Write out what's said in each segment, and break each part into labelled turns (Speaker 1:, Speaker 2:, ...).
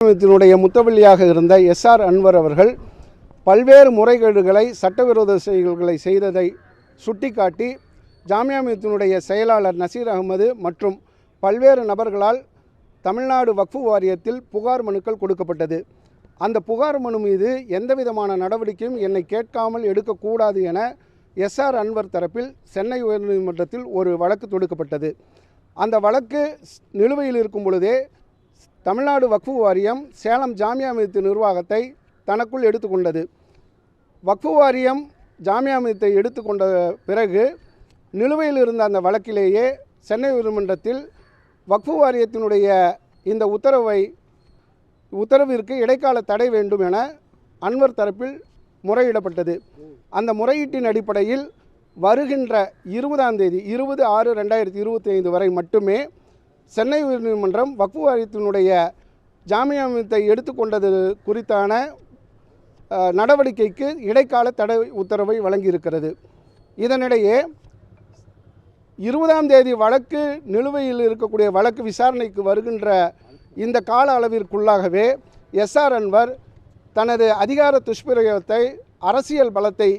Speaker 1: நிறுவனத்தினுடைய முத்தவள்ளியாக இருந்த எஸ்ஆர் அன்வர் அவர்கள் பல்வேறு முறைகேடுகளை சட்டவிரோத செயல்களை செய்ததை சுட்டிக்காட்டி ஜாமியாமியத்தினுடைய செயலாளர் நசீர் அகமது மற்றும் பல்வேறு நபர்களால் தமிழ்நாடு வக்ஃபு வாரியத்தில் புகார் மனுக்கள் கொடுக்கப்பட்டது. அந்த புகார் மனு மீது எந்தவிதமான நடவடிக்கையும் என்னை கேட்காமல் எடுக்கக்கூடாது என எஸ்ஆர் அன்வர் தரப்பில் சென்னை உயர்நீதிமன்றத்தில் ஒரு வழக்கு தொடுக்கப்பட்டது. அந்த வழக்கு நிலுவையில் இருக்கும் பொழுதே தமிழ்நாடு வக்ஃபு வாரியம் சேலம் ஜாமியா மியத்து நிர்வாகத்தை தனக்குள் எடுத்துக்கொண்டது. வக்ஃபு வாரியம் ஜாமியா மியத்தை எடுத்துக்கொண்ட பிறகு நிலுவையில் இருந்த அந்த வழக்கிலேயே சென்னை உயர்மன்றத்தில் வக்ஃபு வாரியத்தினுடைய இந்த உத்தரவை உத்தரவிற்கு இடைக்கால தடை வேண்டும் என அன்வர் தரப்பில் முறையிடப்பட்டது. அந்த முறையீட்டின் அடிப்படையில் வருகின்ற இருபதாம் தேதி இருபது ஆறு ரெண்டாயிரத்தி இருபத்தி ஐந்து வரை மட்டுமே சென்னை உயர்நீதிமன்றம் வக்ஃபு வாரியத்தினுடைய ஜாமியாமியத்தை எடுத்துக்கொண்டது குறித்தான நடவடிக்கைக்கு இடைக்கால தடை உத்தரவை வழங்கியிருக்கிறது. இதனிடையே இருபதாம் தேதி வழக்கு நிலுவையில் இருக்கக்கூடிய வழக்கு விசாரணைக்கு வருகின்ற இந்த கால அளவிற்குள்ளாகவே எஸ்ஆர் அன்வர் தனது அதிகார துஷ்பிரயோகத்தை அரசியல் பலத்தை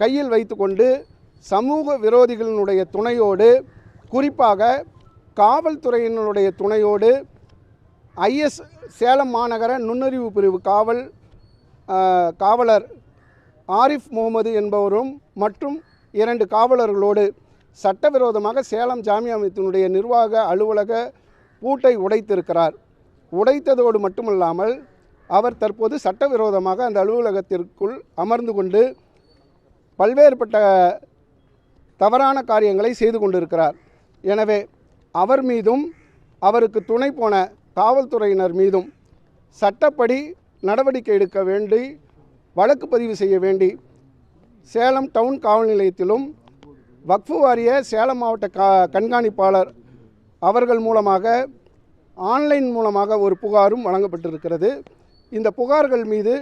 Speaker 1: கையில் வைத்துக்கொண்டு சமூக விரோதிகளினுடைய துணையோடு குறிப்பாக காவல்துறையினருடைய துணையோடு ஐஎஸ் சேலம் மாநகர நுண்ணறிவு பிரிவு காவல் காவலர் ஆரிஃப் முகமது என்பவரும் மற்றும் இரண்டு காவலர்களோடு சட்டவிரோதமாக சேலம் ஜாமியாமியத்தினுடைய நிர்வாக அலுவலக பூட்டை உடைத்திருக்கிறார். உடைத்ததோடு மட்டுமல்லாமல் அவர் தற்போது சட்டவிரோதமாக அந்த அலுவலகத்திற்குள் அமர்ந்து கொண்டு பல்வேறுபட்ட தவறான காரியங்களை செய்து கொண்டிருக்கிறார். எனவே அவர் மீதும் அவருக்கு துணை போன காவல்துறையினர் மீதும் சட்டப்படி நடவடிக்கை எடுக்க வேண்டி வழக்கு பதிவு செய்ய வேண்டி சேலம் டவுன் காவல் நிலையத்திலும் வக்ஃபு வாரிய சேலம் மாவட்ட கா கண்காணிப்பாளர் அவர்கள் மூலமாக ஆன்லைன் மூலமாக ஒரு புகாரும் வழங்கப்பட்டிருக்கிறது. இந்த புகார்கள் மீது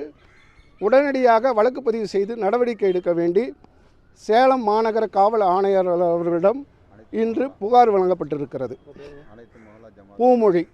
Speaker 1: உடனடியாக வழக்கு பதிவு செய்து நடவடிக்கை எடுக்க வேண்டி சேலம் மாநகர காவல் ஆணையர் அவர்களிடம் இன்று புகார் வழங்கப்பட்டிருக்கிறது. பூமொழி.